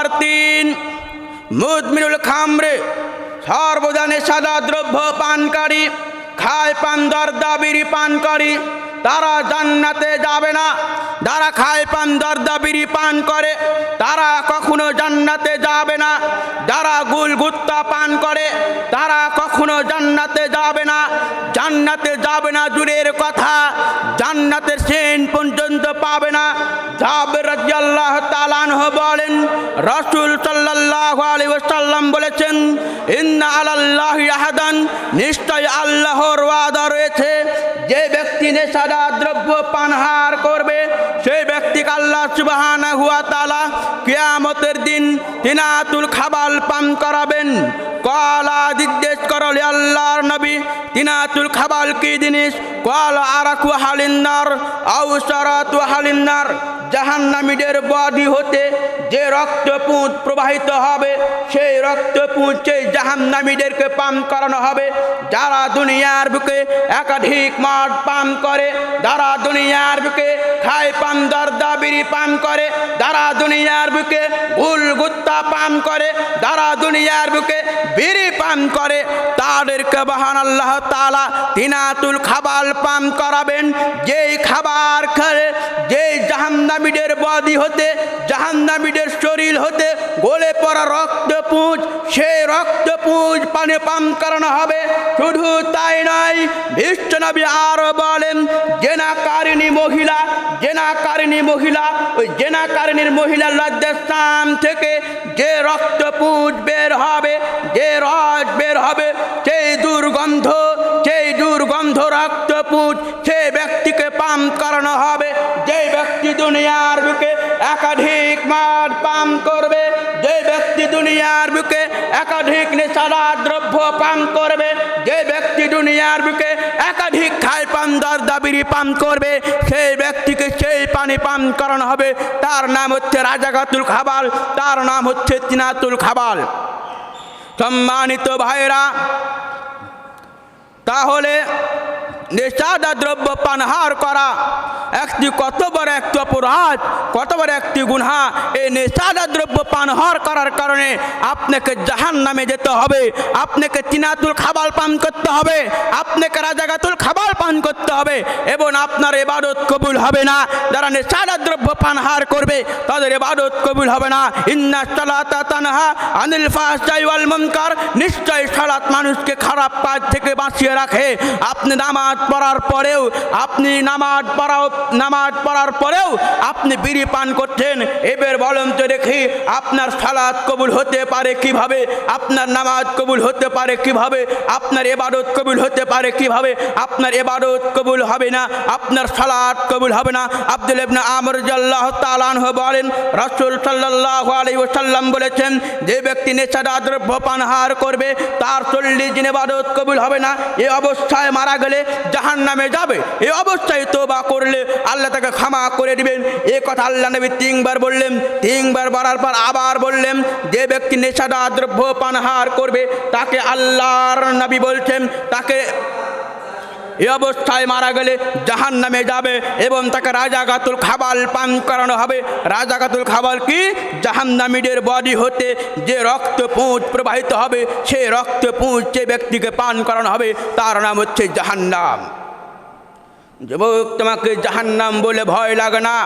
নম্বর তিন। মুদমিরুল খামরে সর্বদা নেশাদা দ্রব্য পানকারী, খায় পান দর্দা বিড়ি পানকারী, তারা জান্নাতে যাবে না। যারা খায় পান দর্দা বিড়ি পান করে, তারা কখনো জান্নাতে যাবে না। যারা গুল গুত্তা পান করে, তারা কখনো জান্নাতে যাবে না। জান্নাতে যাবে না দূরের কথা, জান্নাতের সেন পর্যন্ত পাবে না। জাবের রাদিয়াল্লাহু তাআলা আনহু বলেন, রসুল সাল্লাল্লাহু আলাইহি ওয়াসাল্লাম বলেছেন, ইন্না আল্লাহ আহাদান নিশ্চয় আল্লাহর ওয়াদা রয়েছে। যে ব্যক্তি নেশাদা দ্রব্য পানহার করবে ব্যক্তিকে আল্লাহ সুবাহানা হুয়া তালা কিয়ামতের দিন তিনাতুল খাবাল পান করাবেন। কলা জিজ্ঞেস করলে আল্লাহর নবী, তিনাতুল খাবাল কি জিনিস? কল আরাকু হালিন্নার আউসারাতু হালিন্নার জাহান্নামীদের বডি হতে যে রক্ত পুঁজ প্রবাহিত হবে, সেই রক্ত পুঁজ সেই জাহান্নামীদেরকে পান করানো হবে। যারা দুনিয়ার বুকে একাধিক মাঠ পান করে, যারা দুনিয়ার বুকে খায় পান, দর্দা, বিড়ি পান করে, যারা দুনিয়ার বুকে গুল গুত্তা পান করে, যারা দুনিয়ার বুকে বিড়ি পান করে, তাদেরকে বাহান আল্লাহ তালা তিনাতুল খাবার পান করাবেন। যেই খাবার খেলে যেই জাহান্নামীদের বদি হতে, জাহান্নামীদের শরীর হতে, গলে পড়া রক্ত পুঁজ, সেই রক্ত পুঁজ পানে পান করানো হবে। শুধু তাই নয় বিশ্বনবী আরও বলেন, জেনাকারিণী মহিলা জেনাকারিণী মহিলা, ওই জেনাকারিণীর মহিলার লজ্জাস্থান থেকে যে রক্ত পুঁজ বের হবে, যে রস বের হবে, সেই দুর্গন্ধ সেই দুর্গন্ধ রক্ত পুঁজ, সেই ব্যক্তিকে পান করানো হবে যে ব্যক্তি দুনিয়ার বুকে একাধিক মাঠ পান করবে যে ব্যক্তি দুনিয়ার বুকে একাধিক নেশারা দ্রব্য পান করবে যে ব্যক্তি দুনিয়ার বুকে একাধিক খায় পান দর দাবিরি পান করবে, সেই ব্যক্তিকে সেই পানি পান করানো হবে। তার নাম হচ্ছে রাজাগাতুল খাবাল, তার নাম হচ্ছে তিনাতুল খাবাল। সম্মানিত ভাইরা তাহলে নেশাদা দ্রব্য পানহার করা একটি কত বড় একটি অপরাধ, কত বড় একটি গুনহা, এই নেশাদা দ্রব্য পানহার করার কারণে আপনাকে জাহান নামে যেতে হবে, আপনাকে তিনাতুল খাবার পান করতে হবে, আপনাকে রাজাগাতুল খাবার পান করতে হবে এবং আপনার এবাদত কবুল হবে না। যারা নেশাদা দ্রব্য পানহার করবে, তাদের এবাদত কবুল হবে না। ইন্না সালাতা তানহা আনিল ফাহশাই ওয়াল নিশ্চয় সালাত মানুষকে খারাপ কাজ থেকে বাঁচিয়ে রাখে। আপনি নামাজ পড়ার পরেও, আপনি নামাজ পড়াও পড়ার পরেও আপনি বিড়ি পান করছেন। এবার বলেন তো দেখি, আপনার সালাদ কবুল হতে পারে কীভাবে? আপনার নামাজ কবুল হতে পারে কীভাবে? আপনার এবাদত কবুল হতে পারে কীভাবে? আপনার এবাদত কবুল হবে না, আপনার সালাত কবুল হবে না। আব্দুল ইবনা আমর জাল্লাহ তালানহ বলেন, রাসূল সাল্লাল্লাহু আলাইহি ওয়াসাল্লাম বলেছেন, যে ব্যক্তি নেশাদা দ্রব্য পানহার করবে, তার চল্লিশ দিন এবাদত কবুল হবে না। এ অবস্থায় মারা গেলে জাহান নামে যাবে। এ অবস্থায় তোবা করলে আল্লাহ তাকে ক্ষমা করে দিবেন। এ কথা আল্লাহ নবী তিনবার বললেন। তিনবার বলার পর আবার বললেন, যে ব্যক্তি নেশাদা দ্রব্য পানহার করবে, তাকে আল্লাহর নবী বলছেন, তাকে এ অবস্থায় মারা গেলে জাহান নামে যাবে এবং তাকে রাজাগাতুল খাবাল পান করানো হবে। রাজা রাজাগাতুল খাবাল কি? জাহান্নামীদের বডি হতে যে রক্ত পুঁজ প্রবাহিত হবে, সেই রক্ত পুঁজ যে ব্যক্তিকে পান করানো হবে, তার নাম হচ্ছে জাহান্নাম। যুবক তোমাকে জাহান্নাম বলে ভয় লাগে না।